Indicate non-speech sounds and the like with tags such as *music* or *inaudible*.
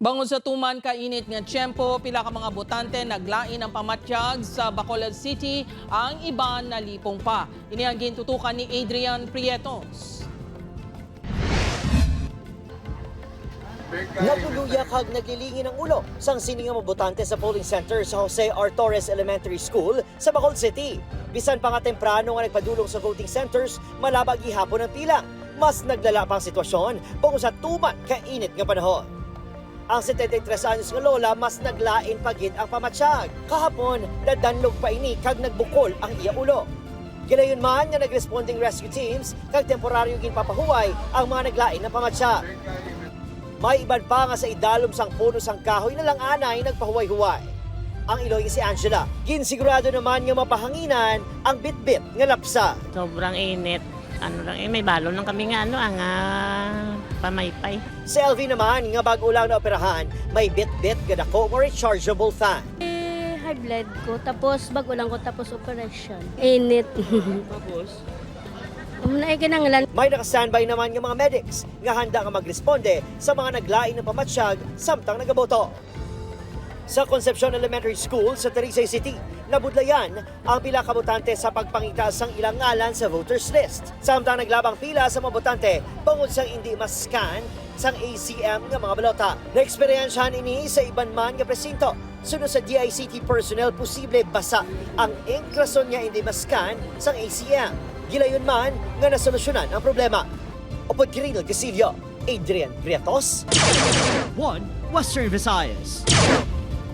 Bangon sa tuman kainit nga tiyempo, pila ka mga botante naglain ang pamatyag sa Bacolod City, ang iban nalipong pa. Ini ang gintutukan ni Adrian Prietos. Naguluyak hag nagilingin ang ulo sang siningang mabutante sa polling center sa Jose R. Torres Elementary School sa Bacolod City. Bisan pa nga temprano nga nagpadulong sa voting centers, malabag ihapon ang tilang. Mas naglala pa ang sitwasyon bungo sa tuman kainit nga panahon. Ang 73 anyos nga lola mas naglain pagid ang pamatsyag. Kahapon, nadanlog pa ini kag nagbukol ang iya ulo. Gilayon man nga nagresponding rescue teams kag temporaryo ginpapahuway ang mga naglain ng pamatsyag. May iban pa nga sa idalom sang puno sang kahoy na lang anay nagpahuway-huway. Ang Iloy si Angela, ginsigurado naman nga mapahanginan ang bit-bit nga lapsa. Sobrang init. Ano lang, eh, may balon lang kami nga, ano, ang ah, pamaypay. Si LV naman nga bago lang na operahan, may bit-bit nga dako mo rechargeable fan. Eh, high blood ko, tapos bago lang ko tapos operation. Init. *laughs* Tapos? Muna ay kinanglan. May naka-standby naman nga mga medics nga handa nga magresponde sa mga naglain ng pamatsyag samtang nagaboto. Sa Concepcion Elementary School sa Talisay City, nabudlayan ang pila ka botante sa pagpangita sang ilang ngalan sa voters list. Samtang naglabang pila sa mga botante bangod sang hindi mas-scan sang ACM nga mga balota. Naeksperyensyahan ini sa iban man nga presinto. Sunod sa DICT personnel, posible basa ang ink rason nga hindi mas-scan sang ACM. Gilayon man nga nasolusyonan ang problema. Upod Kiril Gasilio, Adrian Prietos, One Western Visayas.